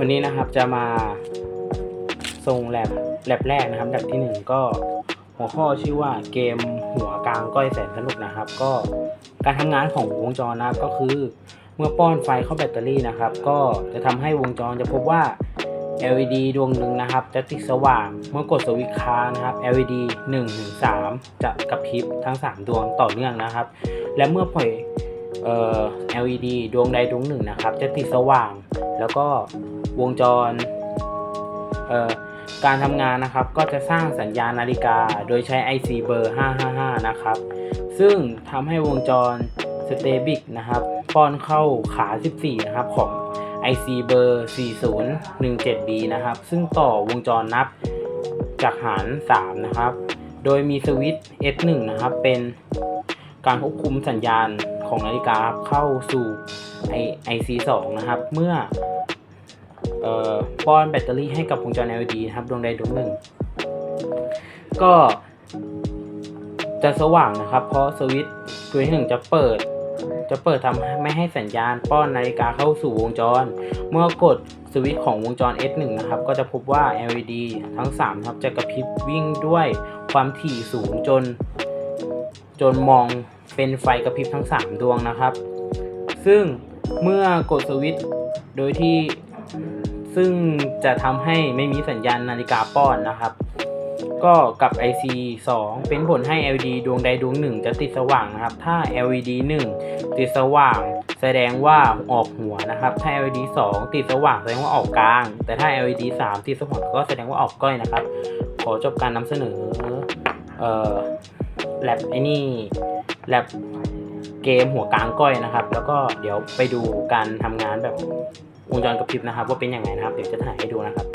วันนี้นะครับจะมาส่งแลบแลบแรกนะครับแลบที่หนึ่งก็หัวข้อชื่อว่าเกมหัวกลางก้อยแสนสนุกนะครับ ก็การทำงานของวงจรนะครับก็คือเมื่อป้อนไฟเข้าแบตเตอรี่นะครับ ก็จะทำให้วงจรจะพบว่า LED ดวงหนึ่งนะครับ จะติดสว่างเมื่อกดสวิตช์ค้างนะครับ LED 1ถึง3จะกระพริบทั้ง 3 ดวงต่อเนื่องนะครับ และเมื่อปล่อยเอ่อ LED ดวงใดดวงหนึ่งนะครับ จะติดสว่าง แล้วก็ วงจรการทำงานนะครับก็จะสร้างสัญญาณนาฬิกาโดยใช้ IC เบอร์ 555 นะครับ ซึ่งทำให้วงจรสเตบิกนะครับ ป้อนเข้าขา 14 นะครับของ IC เบอร์ 4017B นะครับ ซึ่งต่อวงจรนับจากหาร 3 นะครับ โดยมีสวิตช์ S1 นะครับ เป็นการควบคุมสัญญาณของนาฬิกาเข้าสู่ IC2 นะครับ เมื่อ ป้อนแบตเตอรี่ให้กับวงจร LED นะครับดวงใดดวงหนึ่ง ก็จะสว่างนะครับ เพราะสวิตช์ตัวที่หนึ่งจะเปิด จะเปิดทำให้ไม่ให้สัญญาณป้อนนาฬิกาเข้าสู่วงจร เมื่อกดสวิตช์ของวงจร S1 นะครับ ก็จะพบว่า LED ทั้ง3ครับจะกระพริบวิ่งด้วยความถี่สูงจน จนมองเป็นไฟกระพริบทั้ง 3 ดวงนะครับ ซึ่งเมื่อกดสวิตช์โดยที่ ซึ่งจะทำให้ไม่มีสัญญาณนาฬิกาป้อนนะครับ ก็กับ IC 2 เป็นผลให้ LED ดวงใดดวงหนึ่งจะติดสว่างนะครับ ถ้า LED 1 ติดสว่าง แสดงว่าออกหัวนะครับ ถ้า LED 2 ติดสว่างแสดงว่าออกกลาง แต่ถ้า LED 3 ติดสว่างก็แสดงว่าออกก้อยนะครับ ขอจบการนำเสนอเอ่อแลบไอ้นี่แลบเกมหัวกลางก้อยนะครับ แล้วก็เดี๋ยวไปดูการทำงานแบบ วงจรกระพริบนะครับ ว่าเป็นยังไงนะครับ เดี๋ยวจะถ่ายให้ดูนะครับ